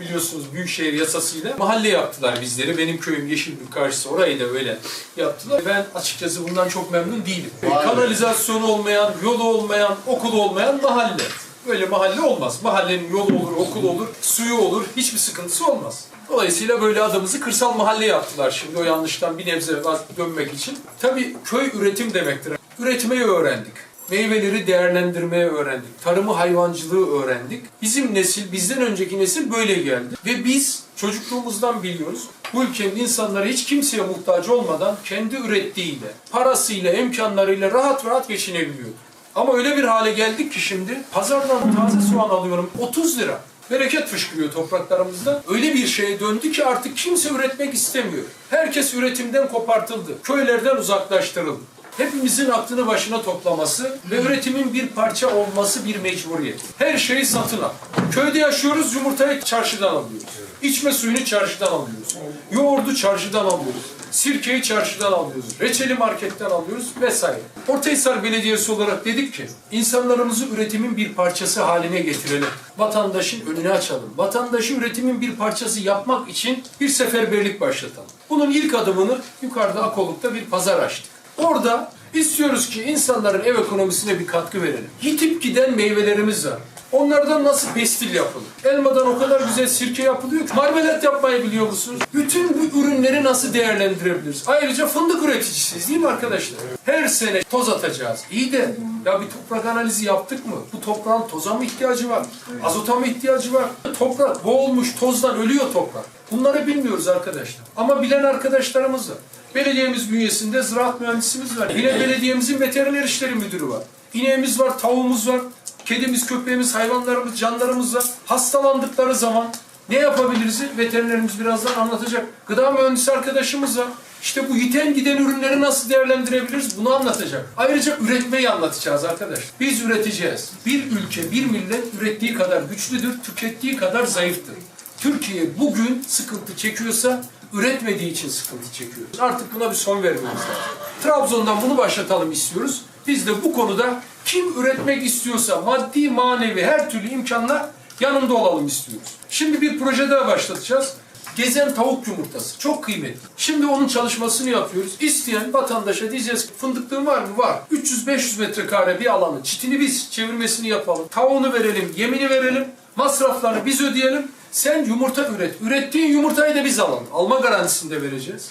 biliyorsunuz Büyükşehir yasasıyla mahalle yaptılar bizleri. Benim köyüm Yeşilgül karşısı orayı da öyle yaptılar. Ben açıkçası bundan çok memnun değilim. Kanalizasyonu olmayan, yolu olmayan, okulu olmayan mahalle. Böyle mahalle olmaz. Mahallenin yolu olur, okul olur, suyu olur, hiçbir sıkıntısı olmaz. Dolayısıyla böyle adımızı kırsal mahalle yaptılar şimdi o yanlıştan bir nebze dönmek için. Tabii köy üretim demektir. Üretmeyi öğrendik. Meyveleri değerlendirmeyi öğrendik. Tarımı, hayvancılığı öğrendik. Bizim nesil, bizden önceki nesil böyle geldi. Ve biz çocukluğumuzdan biliyoruz. Bu ülkenin insanları hiç kimseye muhtaç olmadan kendi ürettiğiyle, parasıyla, imkanlarıyla rahat rahat geçinebiliyor. Ama öyle bir hale geldik ki şimdi pazardan taze soğan alıyorum 30 lira. Bereket fışkırıyor topraklarımızda. Öyle bir şeye döndü ki artık kimse üretmek istemiyor. Herkes üretimden kopartıldı. Köylerden uzaklaştırıldı. Hepimizin aklını başına toplaması ve üretimin bir parça olması bir mecburiyet. Her şeyi satın al. Köyde yaşıyoruz, yumurtayı çarşıdan alıyoruz. İçme suyunu çarşıdan alıyoruz. Yoğurdu çarşıdan alıyoruz. Sirkeyi çarşıdan alıyoruz. Reçeli marketten alıyoruz vesaire. Ortahisar Belediyesi olarak dedik ki insanlarımızı üretimin bir parçası haline getirelim. Vatandaşın önünü açalım. Vatandaşı üretimin bir parçası yapmak için bir seferberlik başlatalım. Bunun ilk adımını yukarıda Akoluk'ta bir pazar açtık. Orada istiyoruz ki insanların ev ekonomisine bir katkı verelim. Yitip giden meyvelerimiz var. Onlardan nasıl pestil yapılır? Elmadan o kadar güzel sirke yapılıyor ki. Marmelat yapmayı biliyor musunuz? Bütün bu ürünleri nasıl değerlendirebiliriz? Ayrıca fındık üreticisiyiz değil mi arkadaşlar? Her sene toz atacağız. İyi de ya bir toprak analizi yaptık mı? Bu toprağın toza mı ihtiyacı var? Azota mı ihtiyacı var? Toprak boğulmuş tozdan ölüyor toprak. Bunları bilmiyoruz arkadaşlar. Ama bilen arkadaşlarımız var. Belediyemiz bünyesinde ziraat mühendisimiz var. Yine belediyemizin veteriner işleri müdürü var. İneğimiz var, tavuğumuz var. Kedimiz, köpeğimiz, hayvanlarımız, canlarımız var. Hastalandıkları zaman ne yapabiliriz? Veterinerimiz birazdan anlatacak. Gıda mühendisi arkadaşımız var. İşte bu yiten giden ürünleri nasıl değerlendirebiliriz bunu anlatacak. Ayrıca üretmeyi anlatacağız arkadaş. Biz üreteceğiz. Bir ülke, bir millet ürettiği kadar güçlüdür, tükettiği kadar zayıftır. Türkiye bugün sıkıntı çekiyorsa üretmediği için sıkıntı çekiyoruz. Artık buna bir son vermemiz lazım. Trabzon'dan bunu başlatalım istiyoruz. Biz de bu konuda kim üretmek istiyorsa maddi manevi her türlü imkanla yanında olalım istiyoruz. Şimdi bir proje daha başlatacağız. Gezen tavuk yumurtası. Çok kıymetli. Şimdi onun çalışmasını yapıyoruz. İsteyen vatandaşa diyeceğiz ki fındıklığın var mı? Var. 300-500 metrekare bir alanı. Çitini biz çevirmesini yapalım. Tavuğunu verelim, yemini verelim. Masraflarını biz ödeyelim. Sen yumurta üret. Ürettiğin yumurtayı da biz alalım. Alma garantisini de vereceğiz.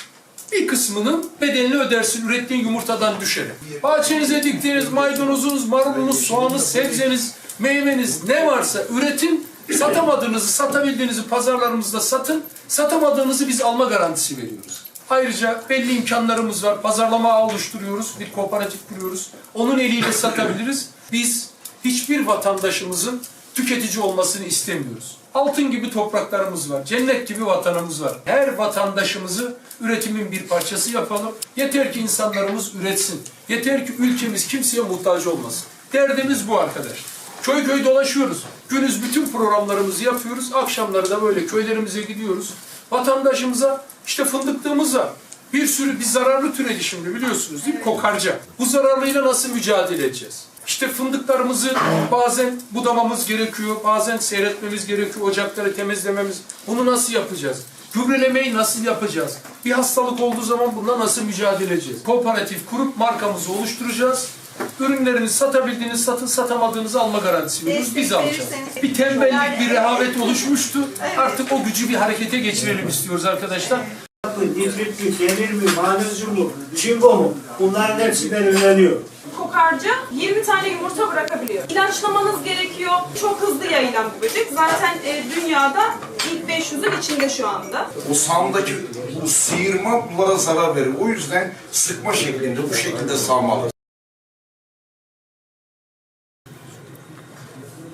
Bir kısmının bedelini ödersin ürettiğin yumurtadan düşerek. Bahçenize diktiğiniz maydanozunuz, marulunuz, soğanınız, sebzeniz, meyveniz ne varsa üretin. Satamadığınızı, satabildiğinizi pazarlarımızda satın. Satamadığınızı biz alma garantisi veriyoruz. Ayrıca belli imkanlarımız var. Pazarlama oluşturuyoruz. Bir kooperatif kuruyoruz. Onun eliyle satabiliriz. Biz hiçbir vatandaşımızın tüketici olmasını istemiyoruz. Altın gibi topraklarımız var. Cennet gibi vatanımız var. Her vatandaşımızı üretimin bir parçası yapalım. Yeter ki insanlarımız üretsin. Yeter ki ülkemiz kimseye muhtaç olmasın. Derdimiz bu arkadaş. Köy köy dolaşıyoruz. Günüz bütün programlarımızı yapıyoruz. Akşamları da böyle köylerimize gidiyoruz. Vatandaşımıza işte fındıklığımız var. Bir sürü bir zararlı türedi şimdi biliyorsunuz değil mi? Kokarca. Bu zararlıyla nasıl mücadele edeceğiz? İşte fındıklarımızı bazen budamamız gerekiyor, bazen seyretmemiz gerekiyor, ocakları temizlememiz. Bunu nasıl yapacağız? Gübrelemeyi nasıl yapacağız? Bir hastalık olduğu zaman bununla nasıl mücadele edeceğiz? Kooperatif kurup markamızı oluşturacağız. Ürünlerini satabildiğiniz satın, satamadığınızı alma garantisi veriyoruz. Biz alacağız. Bir tembellik, bir rehavet oluşmuştu. Artık o gücü bir harekete geçirelim istiyoruz arkadaşlar. Nitrit mi, demir mi, magnezyum mu, çinko mu? Bunların hepsi belirleniyor. kokarca 20 tane yumurta bırakabiliyor. İlaçlamanız gerekiyor. Çok hızlı yayılan bir böcek. Zaten e, dünyada ilk 500'ün içinde şu anda. O sağımdaki bu sıyırma bunlara zarar verir. O yüzden sıkma şeklinde bu şekilde sağmalı.